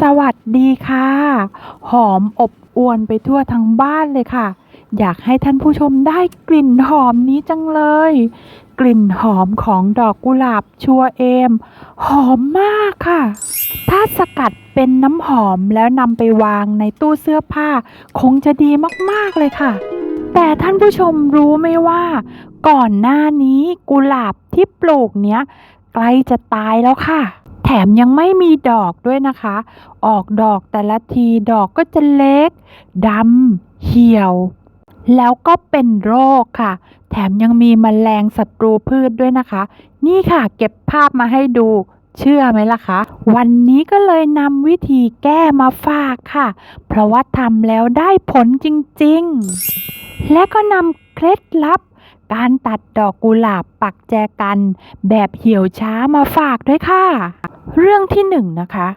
สวัสดีค่ะ หอมอบอวนไปทั่วทั้งบ้านเลยค่ะ อยากให้ท่านผู้ชมได้กลิ่นหอมนี้จังเลย กลิ่นหอมของดอกกุหลาบชัวเอม หอมมากค่ะ ถ้าสกัดเป็นน้ำหอมแล้วนำไปวางในตู้เสื้อผ้า คงจะดีมากๆเลยค่ะ แต่ท่านผู้ชมรู้ไหมว่า ก่อนหน้านี้กุหลาบที่ปลูกเนี้ยใกล้จะตายแล้วค่ะ แถมยังไม่มีดอกด้วยนะคะ ออกดอกแต่ละทีดอกก็จะเล็กดำเหี่ยว แล้วก็เป็นโรคค่ะ แถมยังมีแมลงศัตรูพืชด้วยนะคะ นี่ค่ะเก็บภาพมาให้ดูเชื่อไหมล่ะคะ วันนี้ก็เลยนำวิธีแก้มาฝากค่ะ เพราะว่าทำแล้วได้ผลจริงๆ และก็นำเคล็ดลับ การตัดดอกกุหลาบปักแจกัน แบบเหี่ยวช้ามาฝากด้วยค่ะ เรื่องที่หนึ่งนะคะ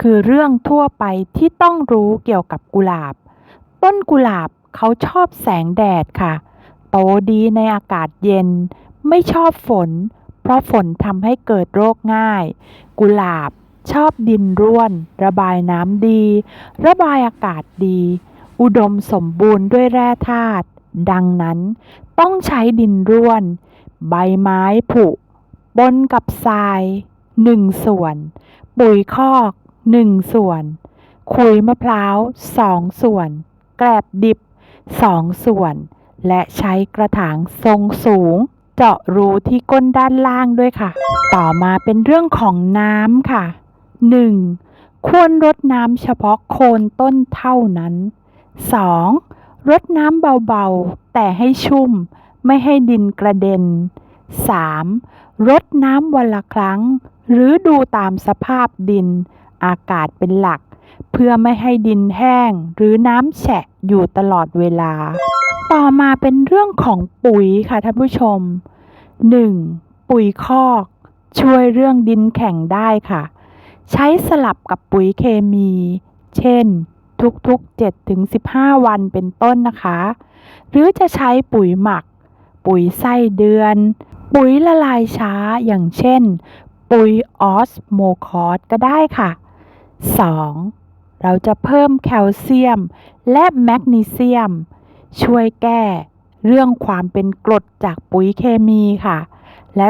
คือเรื่องทั่วไปที่ต้องรู้เกี่ยวกับกุหลาบ ต้นกุหลาบเขาชอบแสงแดดค่ะ โตดีในอากาศเย็น ไม่ชอบฝน เพราะฝนทำให้เกิดโรคง่าย กุหลาบชอบดินร่วน ระบายน้ำดี ระบายอากาศดี อุดมสมบูรณ์ด้วยแร่ธาตุ ดังนั้นต้องใช้ดินร่วน ใบไม้ผุปนกับทรายหนึ่งส่วน ปุ๋ยคอกหนึ่งส่วน ขุยมะพร้าวสองส่วน แกลบดิบสองส่วน และใช้กระถางทรงสูง เจาะรูที่ก้นด้านล่างด้วยค่ะ ต่อมาเป็นเรื่องของน้ำค่ะ 1. ควรรดน้ำเฉพาะโคนต้นเท่านั้น 2. รดน้ำเบาๆ แต่ให้ชุ่ม ไม่ให้ดินกระเด็น 3. รดน้ำวันละครั้ง หรือดูตามสภาพดิน อากาศเป็นหลัก เพื่อไม่ให้ดินแห้ง หรือน้ำแฉะอยู่ตลอดเวลา ต่อมาเป็นเรื่องของปุ๋ยค่ะท่านผู้ชม 1. ปุ๋ยคอก ช่วยเรื่องดินแข็งได้ค่ะ ใช้สลับกับปุ๋ยเคมี เช่น ทุกๆ 7-15 วันเป็นต้นนะคะ หรือจะใช้ปุ๋ยหมัก ปุ๋ยไส้เดือน ปุ๋ยละลายช้าอย่างเช่น ปุ๋ยออสโมคอสก็ได้ค่ะ 2. เราจะเพิ่มแคลเซียม และแมกนีเซียม ช่วยแก้ เรื่องความเป็นกรดจากปุ๋ยเคมีค่ะ และ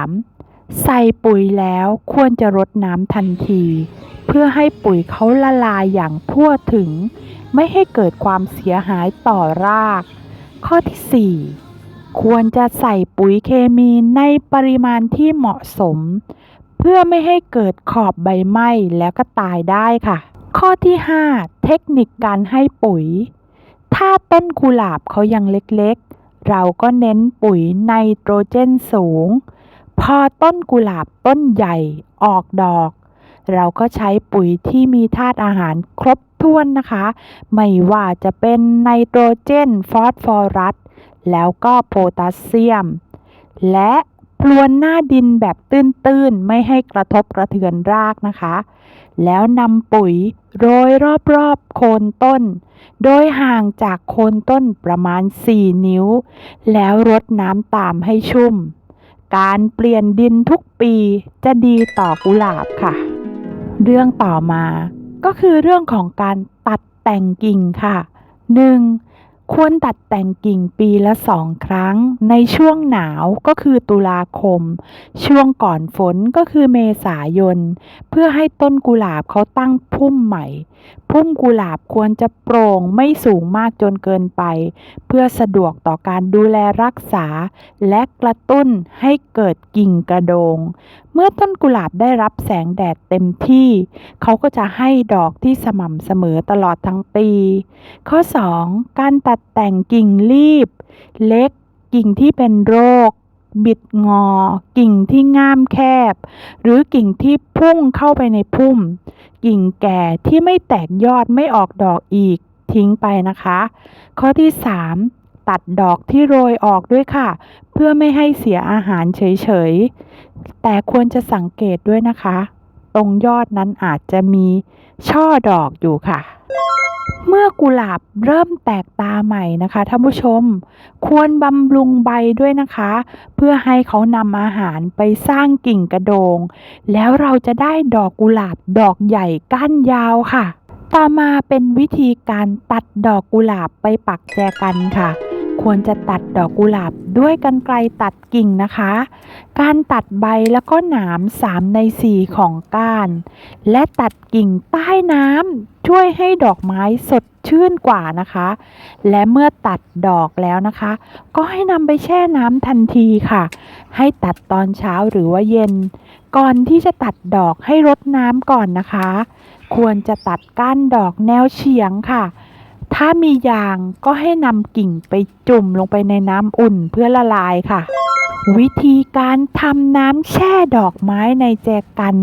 3. ใส่ปุ๋ยแล้วควรจะรดน้ำทันที เพื่อให้ปุ๋ยเขาละลายอย่างทั่วถึง ไม่ให้เกิดความเสียหายต่อราก ข้อที่ 4 ควรจะใส่ปุ๋ยเคมีในปริมาณที่เหมาะสม เพื่อไม่ให้เกิดขอบใบไหม้แล้วก็ตายได้ค่ะ ข้อที่ 5 เทคนิคการให้ปุ๋ย ถ้าต้นกุหลาบเขายังเล็กๆ เราก็เน้นปุ๋ยไนโตรเจนสูง พอต้นกุหลาบต้นใหญ่ออกดอก เราก็ใช้ปุ๋ยที่มีธาตุอาหารครบถ้วนนะคะ ไม่ว่าจะเป็นไนโตรเจน ฟอสฟอรัส แล้วก็โพแทสเซียม และพรวนหน้าดินแบบตื้น ๆ ไม่ให้กระทบกระเทือนรากนะคะ แล้วนำปุ๋ยโรยรอบๆโคนต้น โดยห่างจากโคนต้นประมาณ 4 นิ้ว แล้วรดน้ำตามให้ชุ่ม การเปลี่ยนดินทุกปีจะดีต่อกุหลาบค่ะ เรื่องต่อมาก็คือเรื่องของการตัดแต่งกิ่งค่ะ 1. ควรตัดแต่งกิ่งปีละสองครั้ง ในช่วงหนาวก็คือตุลาคม ช่วงก่อนฝนก็คือเมษายน เพื่อให้ต้นกุหลาบเขาตั้งพุ่มใหม่ พุ่มกุหลาบควรจะโปร่งไม่สูงมากจนเกินไป เพื่อสะดวกต่อการดูแลรักษา และกระตุ้นให้เกิดกิ่งกระโดง เมื่อต้นกุหลาบได้รับแสงแดดเต็มที่ เขาก็จะให้ดอกที่สม่ำเสมอตลอดทั้งปี ข้อ 2. การตัดดแต่งกิ่งรีบ เล็ก กิ่งที่เป็นโรค บิดงอ กิ่งที่ง่ามแคบ หรือกิ่งที่พุ่งเข้าไปในพุ่ม กิ่งแก่ที่ไม่แตกยอดไม่ออกดอกอีก ทิ้งไปนะคะ ข้อที่ 3ตัดดอกที่โรยออกด้วยค่ะ เพื่อไม่ให้เสียอาหารเฉยๆ แต่ควรจะสังเกตด้วยนะคะ ตรงยอดนั้นอาจจะมีช่อดอกอยู่ค่ะ เมื่อกุหลาบเริ่มแตกตาใหม่นะคะท่านผู้ชม ควรบำรุงใบด้วยนะคะ เพื่อให้เขานำอาหารไปสร้างกิ่งกระโดง แล้วเราจะได้ดอกกุหลาบดอกใหญ่ก้านยาวค่ะ ต่อมาเป็นวิธีการตัดดอกกุหลาบไปปักแจกันค่ะ ควรจะตัดดอกกุหลาบด้วยกันไกลตัดกิ่งนะคะ การตัดใบแล้วก็หนาม3ใน4ของก้าน และตัดกิ่งใต้น้ำช่วยให้ดอกไม้สดชื่นกว่านะคะ และเมื่อตัดดอกแล้วนะคะ ก็ให้นำไปแช่น้ำทันทีค่ะ ให้ตัดตอนเช้าหรือว่าเย็น ก่อนที่จะตัดดอกให้รดน้ำก่อนนะคะ ควรจะตัดก้านดอกแนวเฉียงค่ะ ถ้ามียางก็ให้นำกิ่งไปจุ่มลงไปในน้ำอุ่นเพื่อละลายค่ะ วิธีการทำน้ำแช่ดอกไม้ในแจกัน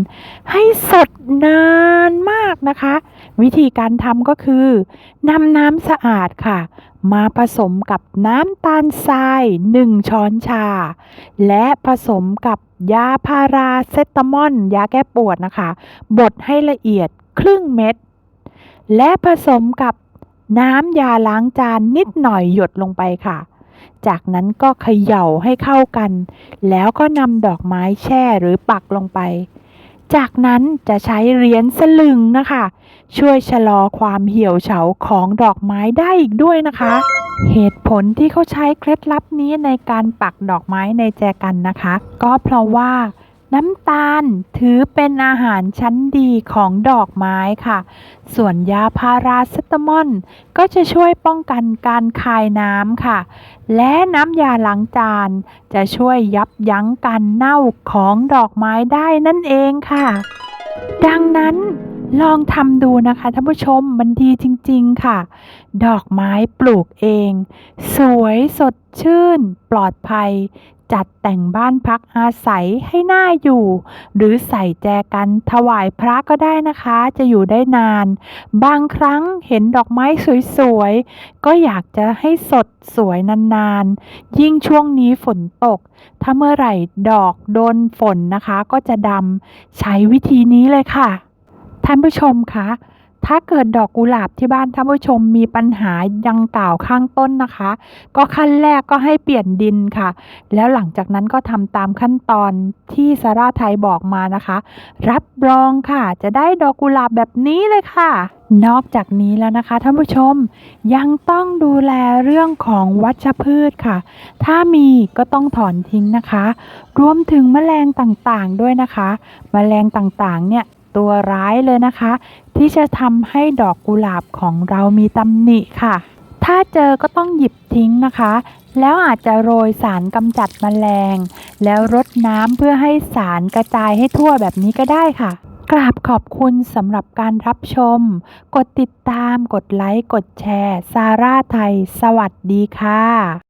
ให้สดนานมากนะคะ วิธีการทำก็คือนำน้ำสะอาดค่ะ มาผสมกับน้ำตาลทราย1ช้อนชา และผสมกับยาพาราเซตามอลยาแก้ปวดนะคะบดให้ละเอียดครึ่งเม็ด และผสมกับ น้ำยาล้างจานนิดหน่อยหยดลงไปค่ะ จากนั้นก็เขย่าให้เข้ากัน แล้วก็นำดอกไม้แช่หรือปักลงไป จากนั้นจะใช้เหรียญสลึงนะคะ ช่วยชะลอความเหี่ยวเฉาของดอกไม้ได้อีกด้วยนะคะ เหตุผลที่เขาใช้เคล็ดลับนี้ในการปักดอกไม้ในแจกันนะคะ ก็เพราะว่า น้ำตาลถือเป็นอาหารชั้นดีของดอกไม้ค่ะ ส่วนยาพาราเซตามอลก็จะช่วยป้องกันการคายน้ำค่ะ และน้ำยาล้างจานจะช่วยยับยั้งการเน่าของดอกไม้ได้นั่นเองค่ะ ดังนั้นลองทำดูนะคะท่านผู้ชมมันดีจริง ๆ ค่ะ ดอกไม้ปลูกเอง สวยสดชื่น ปลอดภัย จัดแต่งบ้านพักอาศัยให้น่าอยู่ หรือใส่แจกันถวายพระก็ได้นะคะ จะอยู่ได้นาน บางครั้งเห็นดอกไม้สวยๆ ก็อยากจะให้สดสวยนานๆ ยิ่งช่วงนี้ฝนตก ถ้าเมื่อไหร่ดอกโดนฝนนะคะ ก็จะดำใช้วิธีนี้เลยค่ะ ท่านผู้ชมคะ ถ้าเกิดดอกกุหลาบที่บ้านท่านผู้ชมมีปัญหาดังกล่าวข้างต้นนะคะ ก็ขั้นแรกก็ให้เปลี่ยนดินค่ะ แล้วหลังจากนั้นก็ทำตามขั้นตอนที่ซาร่าไทยบอกมานะคะ รับรองค่ะ จะได้ดอกกุหลาบแบบนี้เลยค่ะนอกจากนี้แล้วนะคะท่านผู้ชมยังต้องดูแลเรื่องของวัชพืชค่ะ ถ้ามีก็ต้องถอนทิ้งนะคะ รวมถึงแมลงต่างๆด้วยนะคะ แมลงต่างๆเนี่ย ตัวร้ายเลยนะคะ ที่จะทำให้ดอกกุหลาบของเรามีตำหนิค่ะ ถ้าเจอก็ต้องหยิบทิ้งนะคะ แล้วอาจจะโรยสารกำจัดแมลง แล้วรดน้ำเพื่อให้สารกระจายให้ทั่วแบบนี้ก็ได้ค่ะกราบขอบคุณสำหรับการรับชม กดติดตาม กดไลค์ กดแชร์ ซาร่าไทย สวัสดีค่ะ